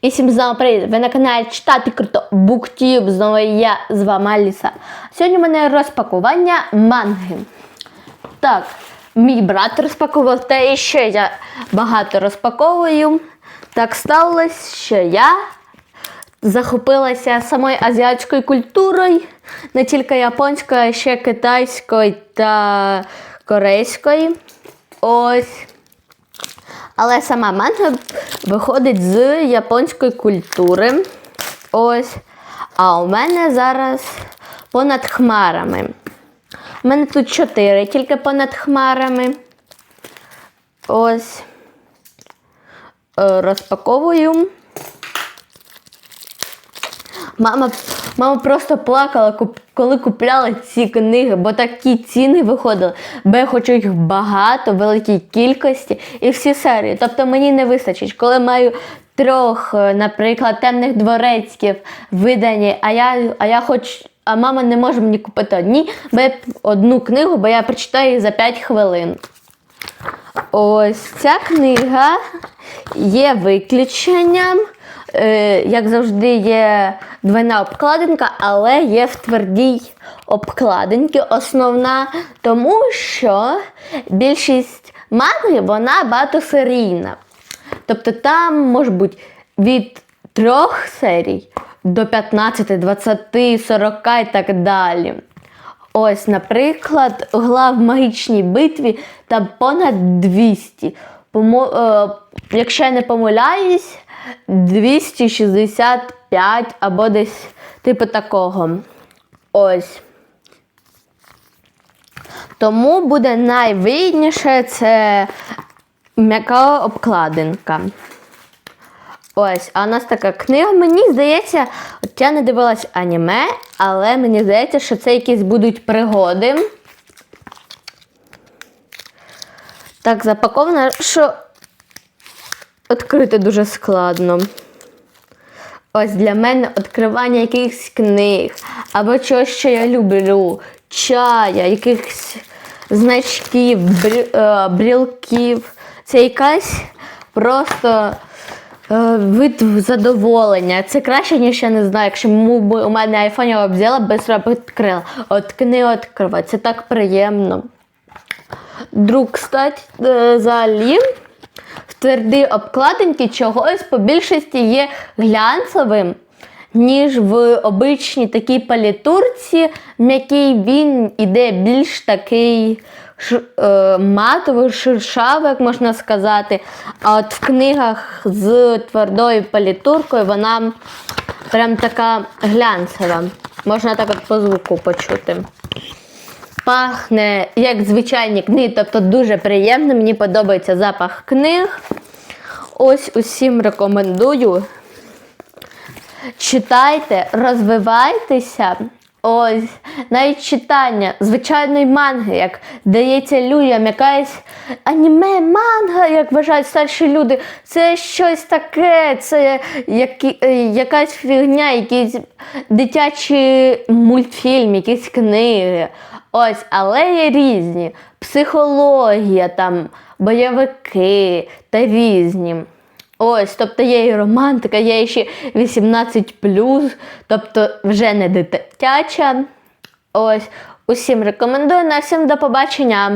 І всім знову привіт! Ви на каналі Читати Круто Буктюб. Знову я з вами Аліса. Сьогодні у мене розпакування манги. Так, мій брат розпакував, та і ще я багато розпаковую. Так сталося, що я захопилася самою азіатською культурою, не тільки японською, а ще китайською та корейською. Ось. Але сама манга виходить з японської культури. Ось. А у мене зараз понад хмарами. У мене тут чотири тільки понад хмарами. Ось. Е, Розпаковую. Мама, мама просто плакала, коли купляла ці книги, бо такі ціни виходили. Бо я хочу їх багато, великій кількості і всі серії. Тобто мені не вистачить. Коли маю трьох, е, наприклад, темних дворецьків видані, а я, а я хоч. А мама не може мені купити одні, бо я одну книгу, бо я прочитаю її за 5 хвилин. Ось ця книга є виключенням. Е, як завжди, є двойна обкладинка, але є в твердій обкладинці основна, тому що більшість манги вона багатосерійна. Тобто там може бути від трьох серій до 15, 20, 40 і так далі. Ось, наприклад, гла в магічній битві там понад 200. Е, якщо я не помиляюсь, 265 або десь типу такого. Ось. Тому буде найвигідніше це м'яка обкладинка. Ось, а у нас така книга. Мені здається, от я не дивилась аніме, але мені здається, що це якісь будуть пригоди. Так запаковано, що відкрити дуже складно. Ось для мене відкривання якихось книг або чогось, що я люблю, чая, якихось значків, е, брілків. Це якась просто е, вид задоволення. Це краще, ніж я не знаю. Якщо у мене айфон я б взяла, б відкрила. От книги відкривати. Це так приємно. Друг, кстати, е, взагалі, в твердій обкладинці чогось по більшості є глянцевим, ніж в обичній такій палітурці, в якій він іде більш такий ш, е, матовий, шершавий, як можна сказати. А от в книгах з твердою палітуркою вона прям така глянцева. Можна так от по звуку почути. Пахне як звичайні книги, тобто дуже приємно. Мені подобається запах книг. Ось усім рекомендую. Читайте, розвивайтеся. Ось навіть читання звичайної манги, як дається людям якась аніме, манга, як вважають старші люди, це щось таке, це які, е, якась фігня, якийсь дитячий мультфільм, якісь книги. Ось, але є різні. Психологія, там, бойовики та різні. Ось, тобто є і романтика, є ще 18, тобто вже не дитяча. Ось, усім рекомендую. На всім до побачення.